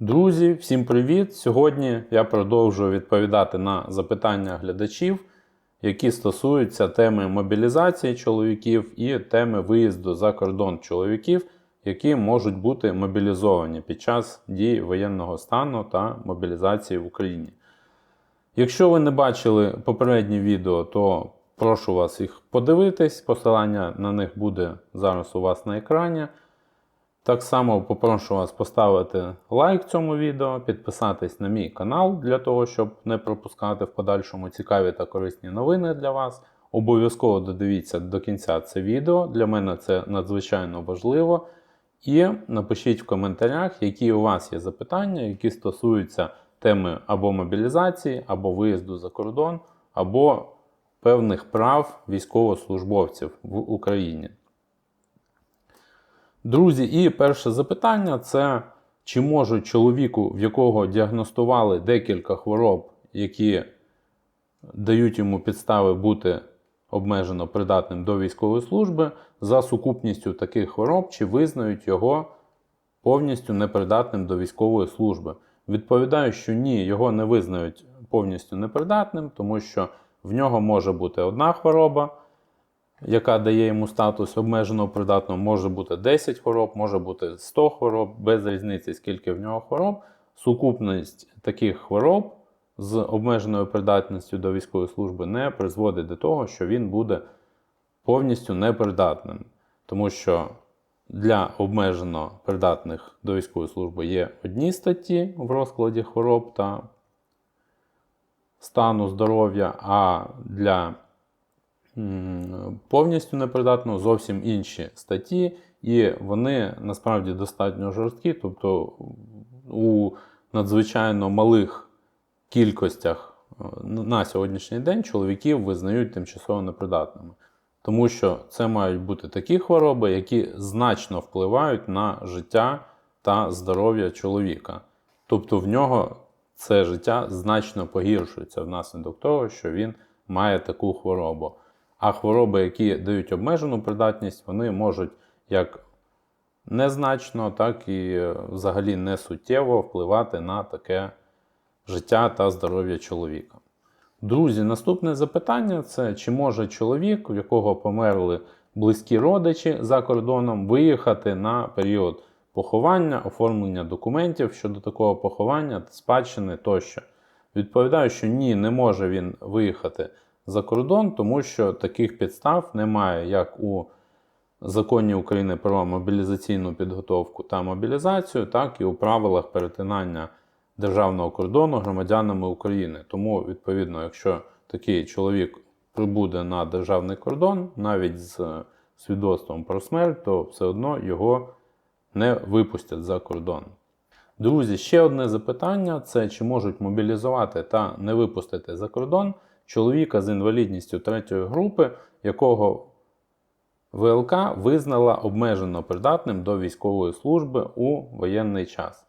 Друзі, всім привіт! Сьогодні я продовжую відповідати на запитання глядачів, які стосуються теми мобілізації чоловіків і теми виїзду за кордон чоловіків, які можуть бути мобілізовані під час дії воєнного стану та мобілізації в Україні. Якщо ви не бачили попередні відео, то прошу вас їх подивитись. Посилання на них буде зараз у вас на екрані. Так само попрошу вас поставити лайк цьому відео, підписатись на мій канал для того, щоб не пропускати в подальшому цікаві та корисні новини для вас. Обов'язково додивіться до кінця це відео. Для мене це надзвичайно важливо. І напишіть в коментарях, які у вас є запитання, які стосуються теми або мобілізації, або виїзду за кордон, або певних прав військовослужбовців в Україні. Друзі, і перше запитання це чи може чоловіку, в якого діагностували декілька хвороб, які дають йому підстави бути обмежено придатним до військової служби, за сукупністю таких хвороб, чи визнають його повністю непридатним до військової служби? Відповідаю, що ні, його не визнають повністю непридатним, тому що в нього може бути одна хвороба яка дає йому статус обмеженого придатного, може бути 10 хвороб, може бути 100 хвороб, без різниці, скільки в нього хвороб. Сукупність таких хвороб з обмеженою придатністю до військової служби не призводить до того, що він буде повністю непридатним. Тому що для обмежено придатних до військової служби є одні статті в розкладі хвороб та стану здоров'я, а для повністю непридатно зовсім інші статті, і вони насправді достатньо жорсткі, тобто у надзвичайно малих кількостях е, на сьогоднішній день чоловіків визнають тимчасово непридатними. Тому що це мають бути такі хвороби, які значно впливають на життя та здоров'я чоловіка. Тобто в нього це життя значно погіршується внаслідок того, що він має таку хворобу. А хвороби, які дають обмежену придатність, вони можуть як незначно, так і взагалі не суттєво впливати на таке життя та здоров'я чоловіка. Друзі, наступне запитання це чи може чоловік, у якого померли близькі родичі за кордоном, виїхати на період поховання, оформлення документів щодо такого поховання, спадщини тощо. Відповідаю, що ні, не може він виїхати за кордон, тому що таких підстав немає як у законі України про мобілізаційну підготовку та мобілізацію, так і у правилах перетинання державного кордону громадянами України. Тому, відповідно, якщо такий чоловік прибуде на державний кордон, навіть з свідоцтвом про смерть, то все одно його не випустять за кордон. Друзі, ще одне запитання: це чи можуть мобілізувати та не випустити за кордон чоловіка з інвалідністю третьої групи, якого ВЛК визнала обмежено придатним до військової служби у воєнний час.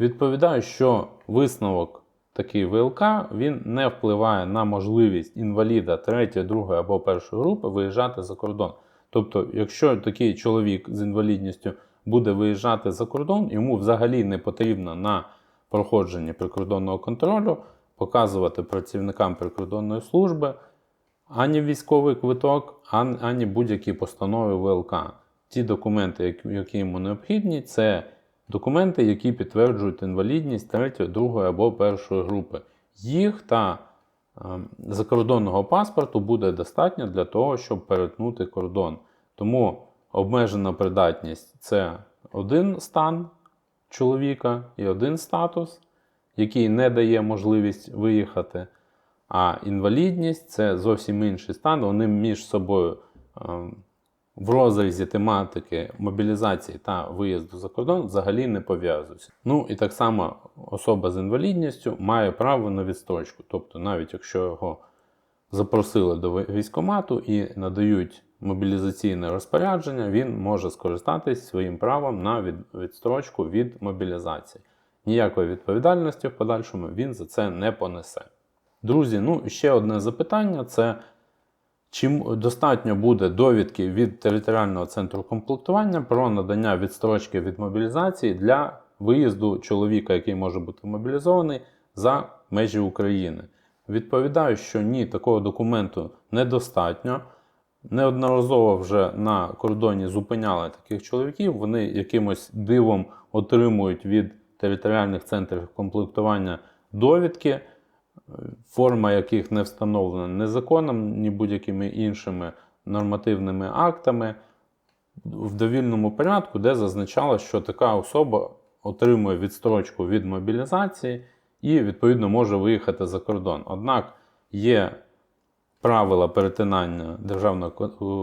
Відповідаю, що висновок такий ВЛК він не впливає на можливість інваліда 3, 2 або 1 групи виїжджати за кордон. Тобто, якщо такий чоловік з інвалідністю буде виїжджати за кордон, йому взагалі не потрібно на проходженні прикордонного контролю показувати працівникам прикордонної служби ані військовий квиток, ані будь-які постанови ВЛК. Ті документи, які йому необхідні, це документи, які підтверджують інвалідність 3, 2 або 1 групи. Їх та ем, закордонного паспорту буде достатньо для того, щоб перетнути кордон. Тому обмежена придатність це один стан чоловіка і один статус який не дає можливість виїхати. А інвалідність це зовсім інший стан. Вони між собою ем, в розрізі тематики мобілізації та виїзду за кордон взагалі не пов'язуються. Ну і так само особа з інвалідністю має право на відстрочку. Тобто, навіть якщо його запросили до військомату і надають мобілізаційне розпорядження, він може скористатись своїм правом на відстрочку від мобілізації ніякої відповідальності в подальшому він за це не понесе. Друзі, ну ще одне запитання: це чим достатньо буде довідки від територіального центру комплектування про надання відстрочки від мобілізації для виїзду чоловіка, який може бути мобілізований за межі України. Відповідаю, що ні, такого документу недостатньо. Неодноразово вже на кордоні зупиняли таких чоловіків. Вони якимось дивом отримують від територіальних центрів комплектування довідки, е, форма яких не встановлена ні законом, ні будь-якими іншими нормативними актами в довільному порядку, де зазначало, що така особа отримує відстрочку від мобілізації і, відповідно, може виїхати за кордон. Однак є правила перетинання державного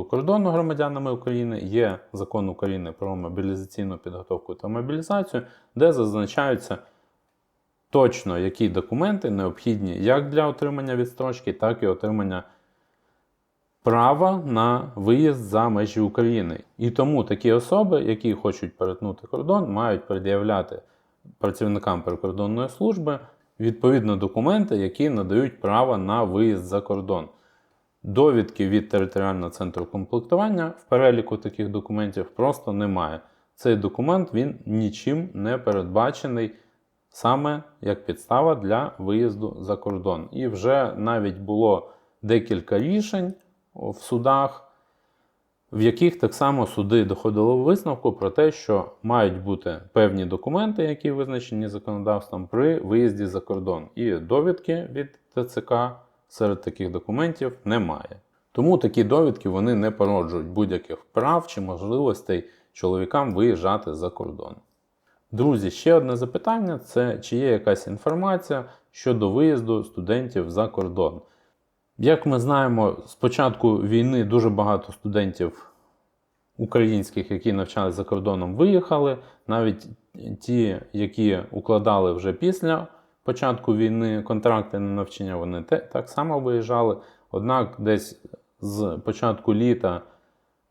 кордону громадянами України, є закон України про мобілізаційну підготовку та мобілізацію, де зазначаються точно, які документи необхідні як для отримання відстрочки, так і отримання права на виїзд за межі України. І тому такі особи, які хочуть перетнути кордон, мають пред'являти працівникам прикордонної служби відповідно документи, які надають право на виїзд за кордон. Довідки від територіального центру комплектування в переліку таких документів просто немає. Цей документ він нічим не передбачений саме як підстава для виїзду за кордон. І вже навіть було декілька рішень в судах, в яких так само суди доходили висновку про те, що мають бути певні документи, які визначені законодавством при виїзді за кордон. І довідки від ТЦК серед таких документів немає. Тому такі довідки вони не породжують будь-яких прав чи можливостей чоловікам виїжджати за кордон. Друзі, ще одне запитання: це чи є якась інформація щодо виїзду студентів за кордон. Як ми знаємо, з початку війни дуже багато студентів українських, які навчалися за кордоном, виїхали. Навіть ті, які укладали вже після початку війни контракти на навчання, вони так само виїжджали. Однак десь з початку літа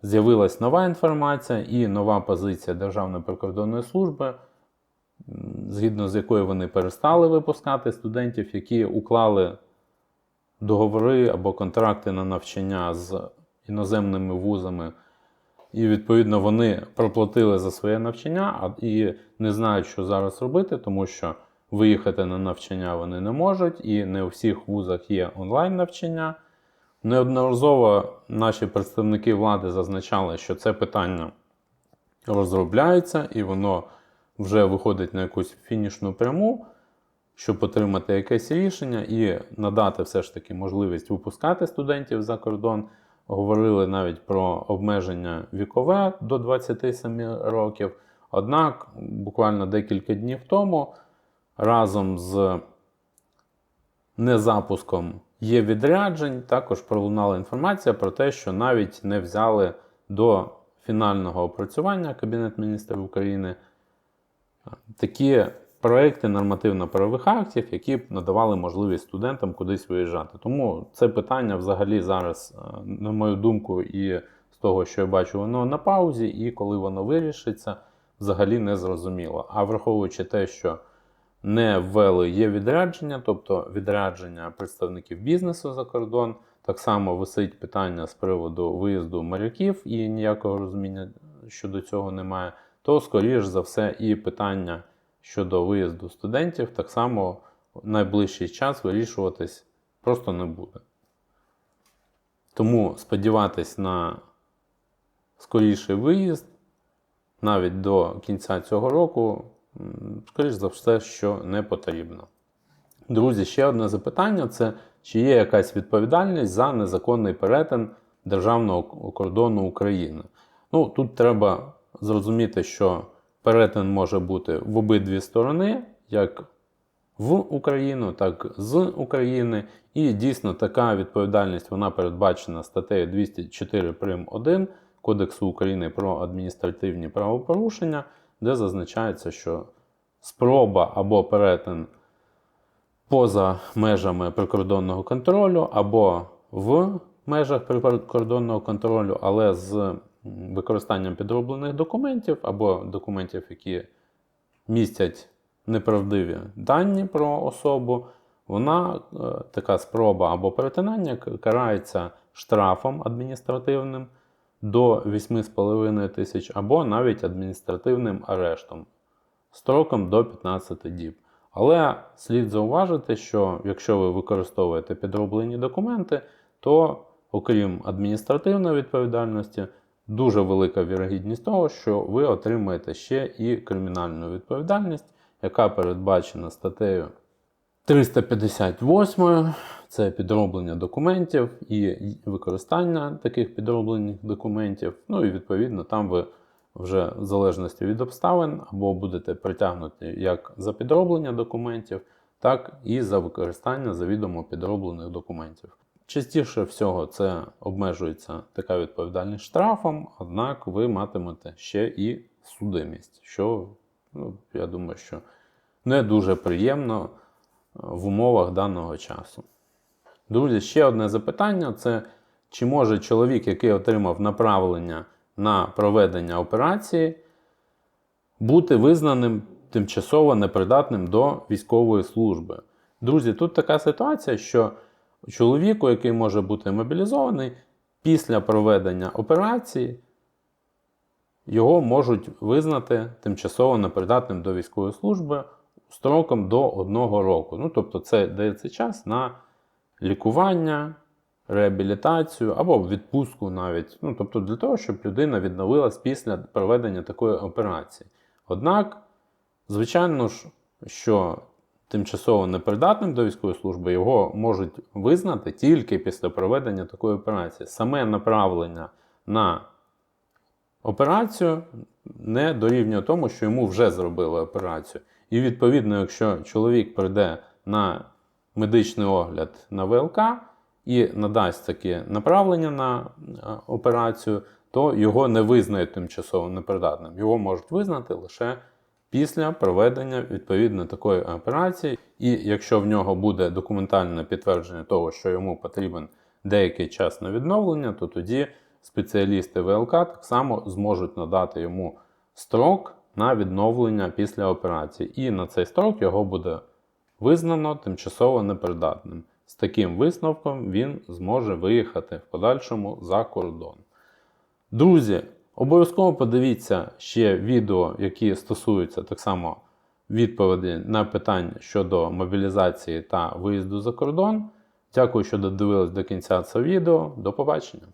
з'явилась нова інформація і нова позиція Державної прикордонної служби, згідно з якою вони перестали випускати студентів, які уклали договори або контракти на навчання з іноземними вузами. І, відповідно, вони проплатили за своє навчання і не знають, що зараз робити, тому що виїхати на навчання вони не можуть, і не у всіх вузах є онлайн навчання. Неодноразово наші представники влади зазначали, що це питання розробляється і воно вже виходить на якусь фінішну пряму, щоб отримати якесь рішення і надати все ж таки можливість випускати студентів за кордон. Говорили навіть про обмеження вікове до 27 років. Однак, буквально декілька днів тому, разом з незапуском є відряджень, також пролунала інформація про те, що навіть не взяли до фінального опрацювання Кабінет міністрів України такі проекти нормативно-правових актів, які б надавали можливість студентам кудись виїжджати. Тому це питання взагалі зараз, на мою думку, і з того, що я бачу, воно на паузі, і коли воно вирішиться, взагалі не зрозуміло. А враховуючи те, що не ввели є відрядження, тобто відрядження представників бізнесу за кордон. Так само висить питання з приводу виїзду моряків і ніякого розуміння щодо цього немає. То, скоріш за все, і питання щодо виїзду студентів так само в найближчий час вирішуватись просто не буде. Тому сподіватись на скоріший виїзд навіть до кінця цього року, скоріш за все, що не потрібно. Друзі, ще одне запитання: це чи є якась відповідальність за незаконний перетин державного кордону України? Ну, тут треба зрозуміти, що перетин може бути в обидві сторони, як в Україну, так з України. І дійсно така відповідальність вона передбачена статтею 204 прим. 1 Кодексу України про адміністративні правопорушення, де зазначається, що спроба або перетин поза межами прикордонного контролю, або в межах прикордонного контролю, але з використанням підроблених документів або документів, які містять неправдиві дані про особу, вона е, така спроба або перетинання карається штрафом адміністративним до 8,5 тисяч, або навіть адміністративним арештом строком до 15 діб. Але слід зауважити, що якщо ви використовуєте підроблені документи, то окрім адміністративної відповідальності, дуже велика вірогідність того, що ви отримаєте ще і кримінальну відповідальність, яка передбачена статтею 358 це підроблення документів і використання таких підроблених документів. Ну і відповідно там ви вже в залежності від обставин або будете притягнуті як за підроблення документів, так і за використання завідомо підроблених документів. Частіше всього це обмежується така відповідальність штрафом, однак ви матимете ще і судимість, що ну, я думаю, що не дуже приємно в умовах даного часу. Друзі, ще одне запитання: це чи може чоловік, який отримав направлення на проведення операції, бути визнаним тимчасово непридатним до військової служби? Друзі, тут така ситуація, що чоловіку, який може бути мобілізований, після проведення операції його можуть визнати тимчасово непридатним до військової служби строком до одного року. Ну, тобто, це дається час на лікування, реабілітацію або відпустку навіть. Ну, тобто для того, щоб людина відновилась після проведення такої операції. Однак, звичайно ж, що тимчасово непридатним до військової служби його можуть визнати тільки після проведення такої операції. Саме направлення на операцію не дорівнює тому, що йому вже зробили операцію. І відповідно, якщо чоловік прийде на медичний огляд на ВЛК і надасть таке направлення на е, операцію, то його не визнають тимчасово непридатним. Його можуть визнати лише після проведення відповідно такої операції. І якщо в нього буде документальне підтвердження того, що йому потрібен деякий час на відновлення, то тоді спеціалісти ВЛК так само зможуть надати йому строк на відновлення після операції. І на цей строк його буде визнано тимчасово непридатним. З таким висновком він зможе виїхати в подальшому за кордон. Друзі, обов'язково подивіться ще відео, які стосуються так само відповіді на питання щодо мобілізації та виїзду за кордон. Дякую, що додивились до кінця це відео. До побачення!